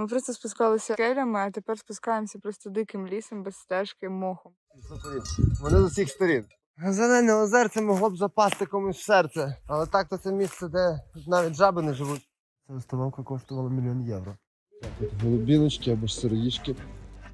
Ми просто спускалися келями, а тепер спускаємося просто диким лісом, без стежки, мохом. Вони з усіх сторін. Зелене озерце могло б запасти комусь в серце, але так то це місце, де навіть жаби не живуть. Ця установка коштувала мільйон євро. Тут голубіночки або ж сироїшки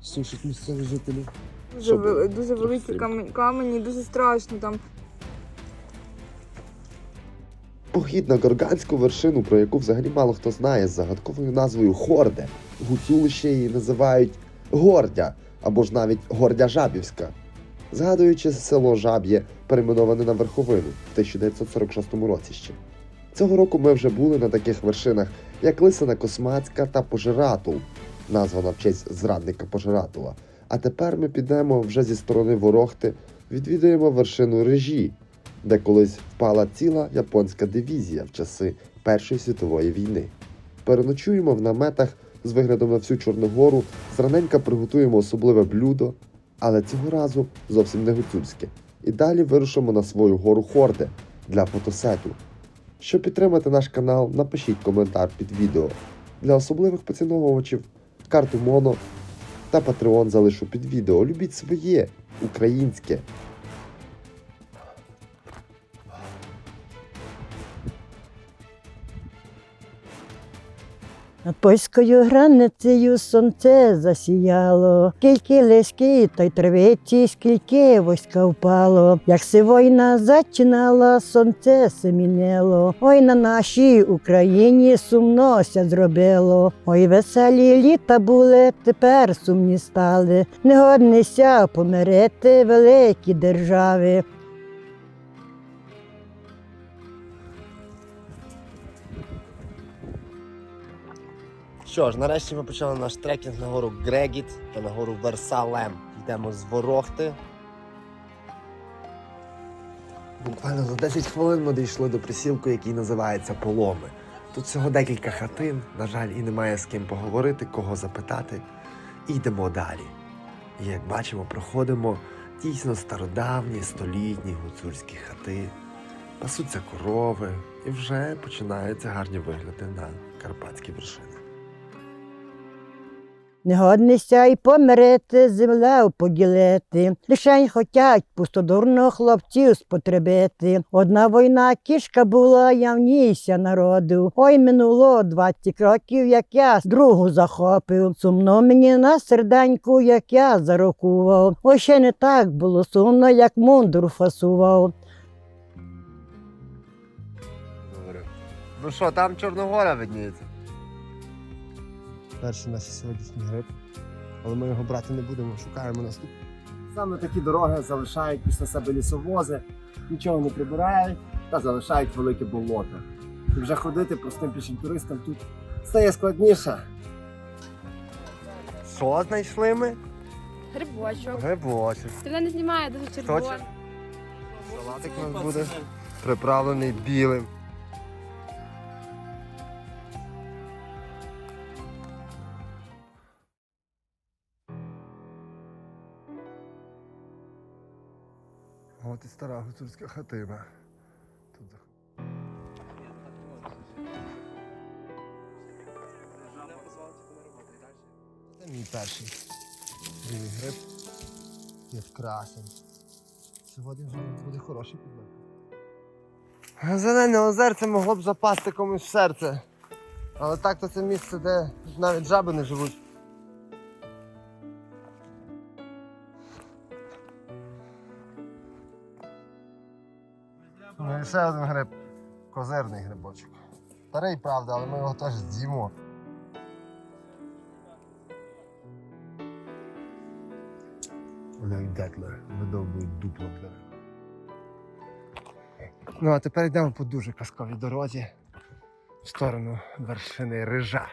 сушать місцеві жителі. Дуже, вели- дуже великі камені, дуже страшно там. Похід на горганську вершину, про яку взагалі мало хто знає, з загадковою назвою Хорде. Гуцули ще її називають Гордя або ж навіть Гордя Жабівська. Згадуючи село Жаб'є, перейменоване на верховину в 1946 році ще. Цього року ми вже були на таких вершинах, як Лисина Космацька та Пожиратул, названа в честь зрадника Пожиратула. А тепер ми підемо вже зі сторони Ворохти, відвідаємо вершину Режі, де колись впала ціла японська дивізія в часи Першої світової війни. Переночуємо в наметах з виглядом на всю Чорногору, зраненька приготуємо особливе блюдо, але цього разу зовсім не гуцульське. І далі вирушимо на свою гору Хорде для фотосету. Щоб підтримати наш канал, напишіть коментар під відео. Для особливих поціновувачів карту Моно та Patreon залишу під відео. Любіть своє українське. Над польською границею сонце засіяло, скільки леськи та й травиці, скільки войська впало. Як си війна зачинала, сонце семінело. Ой на нашій Україні сумно ся зробило. Ой, веселі літа були, тепер сумні стали. Не годнися помирити великі держави. Що ж, нарешті ми почали наш трекінг на гору Грегіт та на гору Версалем. Йдемо з Ворохти. Буквально за 10 хвилин ми дійшли до присілку, який називається Поломи. Тут всього декілька хатин, на жаль, і немає з ким поговорити, кого запитати. І йдемо далі. І як бачимо, проходимо дійсно стародавні, столітні гуцульські хати, пасуться корови, і вже починаються гарні вигляди на карпатські вершини. Не годнися й помирити, землю поділити. Лишень хотять пустодурно хлопців спотребити. Одна війна кішка була, явнійся народу. Ой, минуло 20 років, як я другу захопив. Сумно мені на серденьку, як я зарокував. Ой, ще не так було сумно, як мундур фасував. Ну що, там Чорногора видніється. Перший наш сьогоднішній гриб. Але ми його брати не будемо, шукаємо наступний. Саме такі дороги залишають після себе лісовози, нічого не прибирають та залишають велике болото. І вже ходити простим пішим туристам тут стає складніше. Що знайшли ми? Грибочок. Грибочок. Ти мене не знімає дуже червоно. Салатик у нас буде приправлений білим. От і стара гуцульська хатина. Тут Це мій перший білий гриб. Як красень. Сьогодні вже буде хороший підлог. Зелене озерце могло б запасти комусь в серце. Але так то це місце, де навіть жаби не живуть. І один гриб. Козирний грибочок. Старий, правда, але ми його теж з'їмо. Детлер видовбує дупло. Ну, а тепер йдемо по дуже казковій дорозі в сторону вершини Рижа.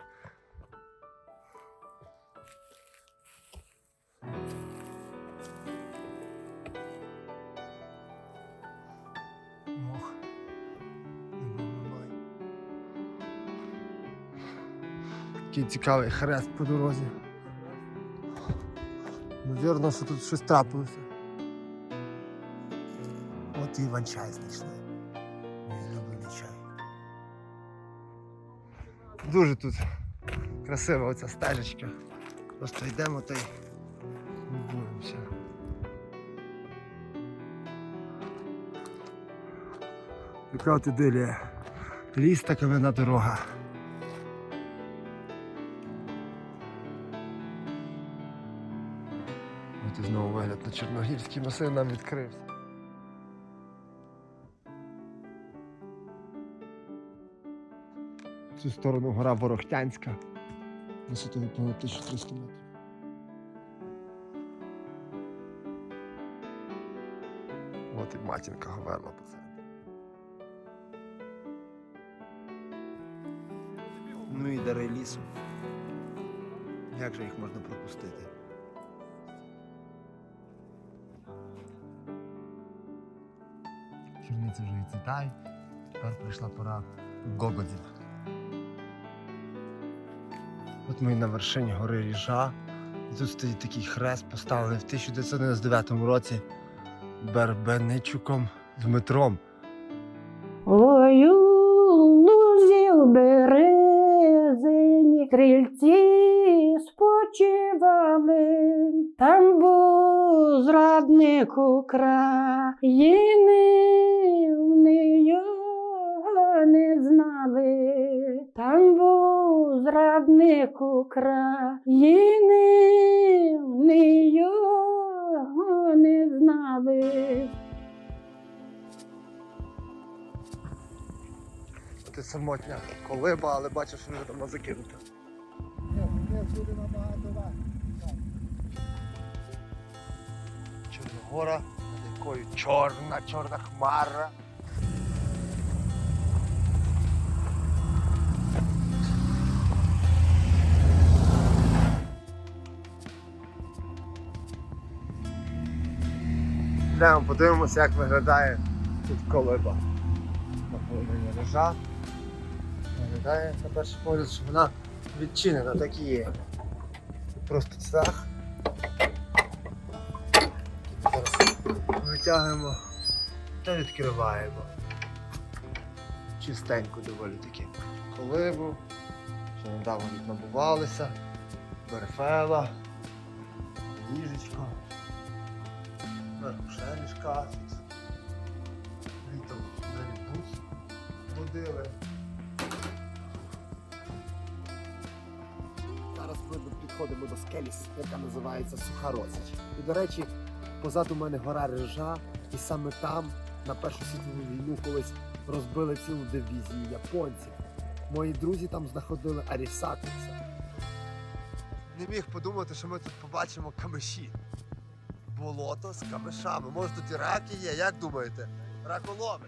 Такий цікавий хрест по дорозі. Навірно, що тут щось трапилося. От і іван-чай знайшли. Мій улюблений чай. Дуже тут красива оця стежечка. Просто йдемо та й любуємося. Яка от ідилія. Ліс та кам'яна дорога. І знову вигляд на Чорногірський масив нам відкрився. В цю сторону гора Ворохтянська. Висотою понад 1300 метрів. От і матінка Говерла по центрі. Ну і дари лісу. Як же їх можна пропустити? Черниці вже і цвітають. Тепер прийшла пора гогодів. От ми на вершині гори Ріжа. І тут стоїть такий хрест, поставлений в 1999 році Бербеничуком Дмитром. Ой, у лузі в березині крильці спочивали, там був зрадник України, зрадник України, вони його не знали. Ти самотня колиба, але бачиш, що вже давно закинута. Чорногора, над якою чорна, чорна хмара. Йдемо, подивимося, як виглядає тут колиба. На половині лежа. Виглядає на перший погляд, що вона відчинена, так і є. Просто цвях. Витягуємо та відкриваємо. Чистенько доволі таки колибу. Ще недавно віднабувалися. Берефела, ліжечко. Зверху ще ліжка. тут Літом навіть бус водили. Зараз підходимо до скелі, яка називається Сухаросіч. І, до речі, позаду мене гора Рижа, і саме там на Першу світову війну колись розбили цілу дивізію японців. Мої друзі там знаходили Арісакуса. Не міг подумати, що ми тут побачимо камиші. Болото з камишами. Може тут і раки є, як думаєте? Раколоми.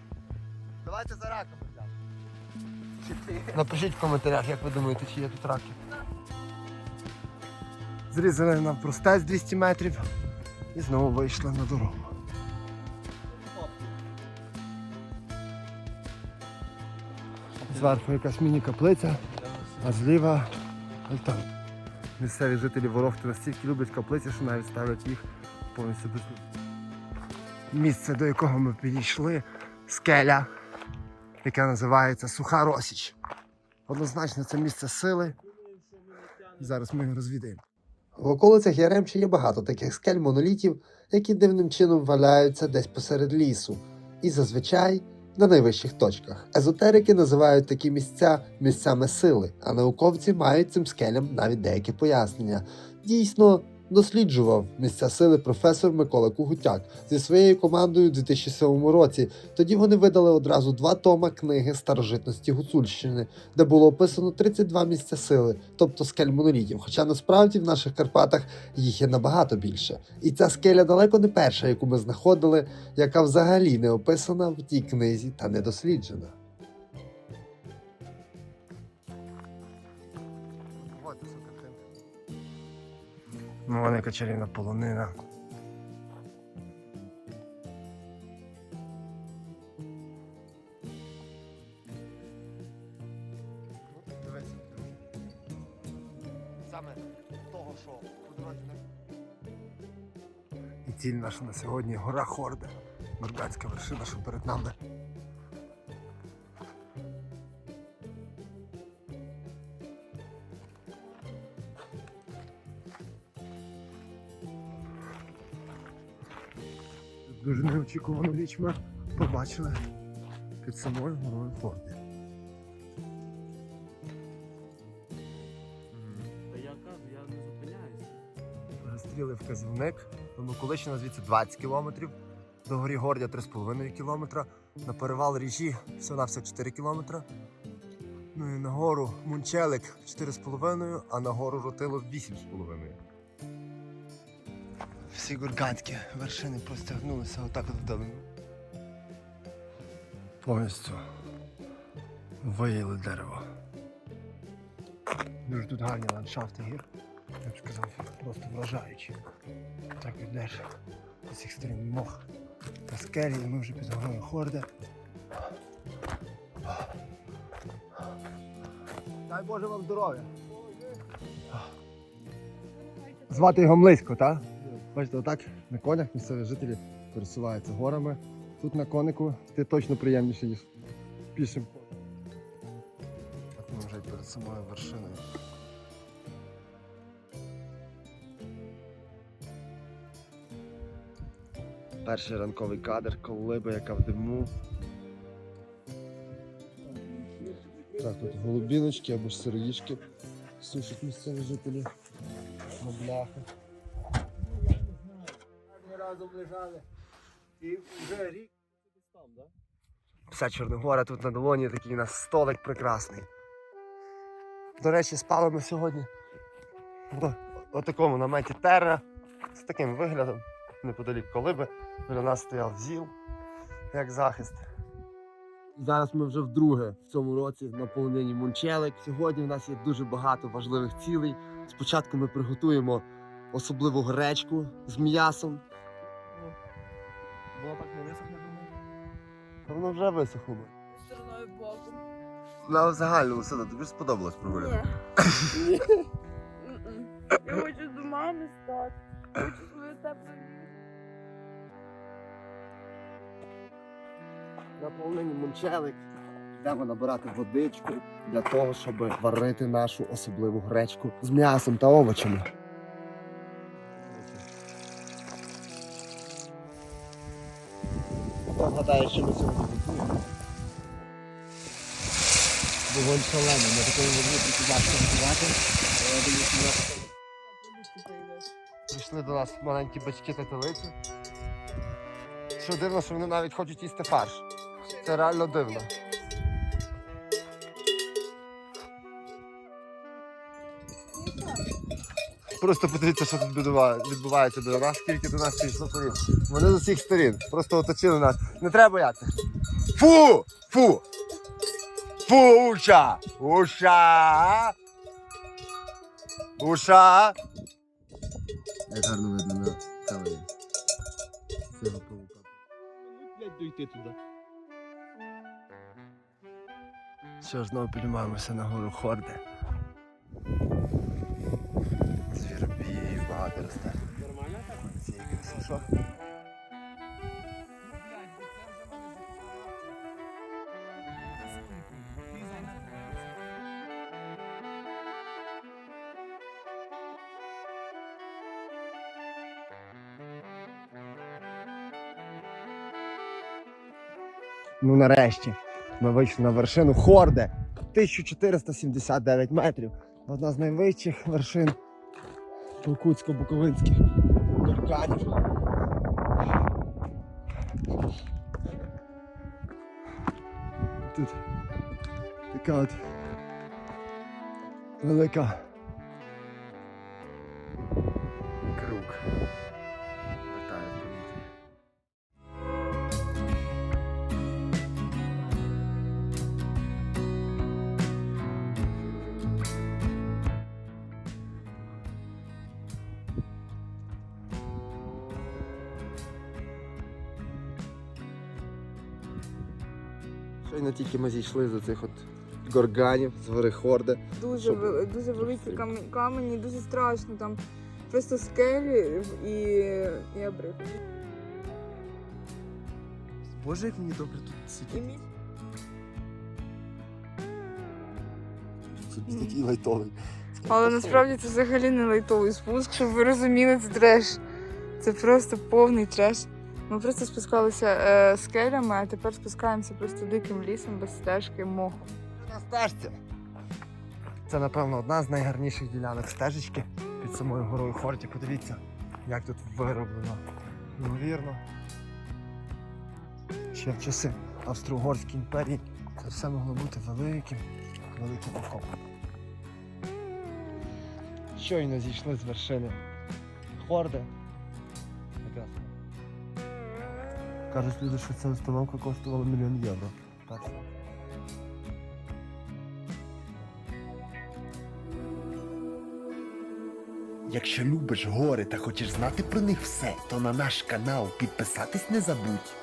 Давайте за раками глянемо. Напишіть в коментарях, як ви думаєте, чи є тут раки. Зрізали нам простець 200 метрів і знову вийшли на дорогу. Зверху якась міні-каплиця, а зліва альтан. Місцеві жителі Ворохти настільки люблять каплиці, що навіть ставлять їх повністю без Місце, до якого ми підійшли, скеля, яке називається Суха Росіч. Однозначно, це місце сили. Зараз ми його розвідаємо. В околицях Яремчі є багато таких скель монолітів, які дивним чином валяються десь посеред лісу, і зазвичай на найвищих точках. Езотерики називають такі місця місцями сили, а науковці мають цим скелям навіть деякі пояснення. Дійсно, досліджував місця сили професор Микола Кугутяк зі своєю командою у 2007 році. Тоді вони видали одразу два тома книги старожитності Гуцульщини, де було описано 32 місця сили, тобто скель монолітів. Хоча насправді в наших Карпатах їх є набагато більше. І ця скеля далеко не перша, яку ми знаходили, яка взагалі не описана в тій книзі та не досліджена. От Ну, вона чарівна полонина. Дивися. Саме того, що. І ціль наша на сьогодні гора Хорда. Нурганська вершина, що перед нами. Дуже неочікувану річ ми побачили під самою горою Форди. Та я кажу, я не зупиняюся. Перестріли вказівник. До Миколичина звідси 20 кілометрів. До горі Гордя 3,5 кілометра. На перевал Ріжі всього на все 4 кілометра. Ну і на гору Мунчелик 4,5, а на гору Ротило 8,5. Всі гурганські вершини простягнулися отак от вдалину. Повністю виїли дерево. Дуже тут гарні ландшафти гір. Я б сказав, просто вражаючі. Так йдеш з усіх сторін мох та скелі, і ми вже під горою Хорде. Дай Боже вам здоров'я. Звати його Млисько, так? Бачите, отак на конях місцеві жителі пересуваються горами. Тут на конику ти точно приємніше, ніж пішим. Так ми вже перед самою вершиною. Перший ранковий кадр, колиба, яка в диму. Так, тут голубіночки або ж сироїшки сушать місцеві жителі на. Разом лежали. І вже рік. Вся Чорногора тут на долоні такий у нас столик прекрасний. До речі, спали ми сьогодні в отакому наметі Терра з таким виглядом неподалік колиби. Біля нас стояв ЗІЛ як захист. Зараз ми вже вдруге в цьому році на полонині Мунчелик. Сьогодні в нас є дуже багато важливих цілей. Спочатку ми приготуємо особливу гречку з м'ясом. Воно так не висохне думаю. Та Воно вже висохло. Стороною боку. На загальному саду, тобі ж сподобалось прогуляти? Ні. М-м. Я хочу до мами стати. Хочу свою теплу На полонині Мунчелик йдемо набирати водичку для того, щоб варити нашу особливу гречку з м'ясом та овочами. Хто що ми сьогодні готуємо? Вогонь шалений, на такому вогні тільки важко готувати. нас Прийшли до нас маленькі батьки та телиці. Що дивно, що вони навіть хочуть їсти фарш. Це реально дивно. Просто подивіться, що тут відбувається до нас, скільки до нас прийшло корів. Вони з усіх сторін. Просто оточили нас. Не треба боятися. Фу! Фу! Фу, уша! Уша! Уша! Як гарно видно на камері. Цього павука. Блять, дойти туди. Що ж, знову піднімаємося на гору Хорде. Цієї Ну нарешті ми вийшли на вершину Хорде. 1479 метрів. Одна з найвищих вершин Покутсько-Буковинських горканів. Тут така от велика Щойно тільки ми зійшли з цих от горганів, з гори Хорде. Дуже, Щоб- вели- дуже великі камені, камені, дуже страшно. Там просто скелі і, і обрив. Боже, як мені добре тут І сидіти. Собі такий лайтовий. Але насправді це взагалі не лайтовий спуск, щоб ви розуміли, це треш. Це просто повний треш. Ми просто спускалися е, скелями, а тепер спускаємося просто диким лісом без стежки моху. на стежці. Це, напевно, одна з найгарніших ділянок стежечки під самою горою Хорті. Подивіться, як тут вироблено. Ймовірно. Ще в часи Австро-Угорської імперії це все могло бути великим, великим окопом. Щойно зійшли з вершини Хорди. Кажуть люди, що ця установка коштувала мільйон євро. Перша. Якщо любиш гори та хочеш знати про них все, то на наш канал підписатись не забудь.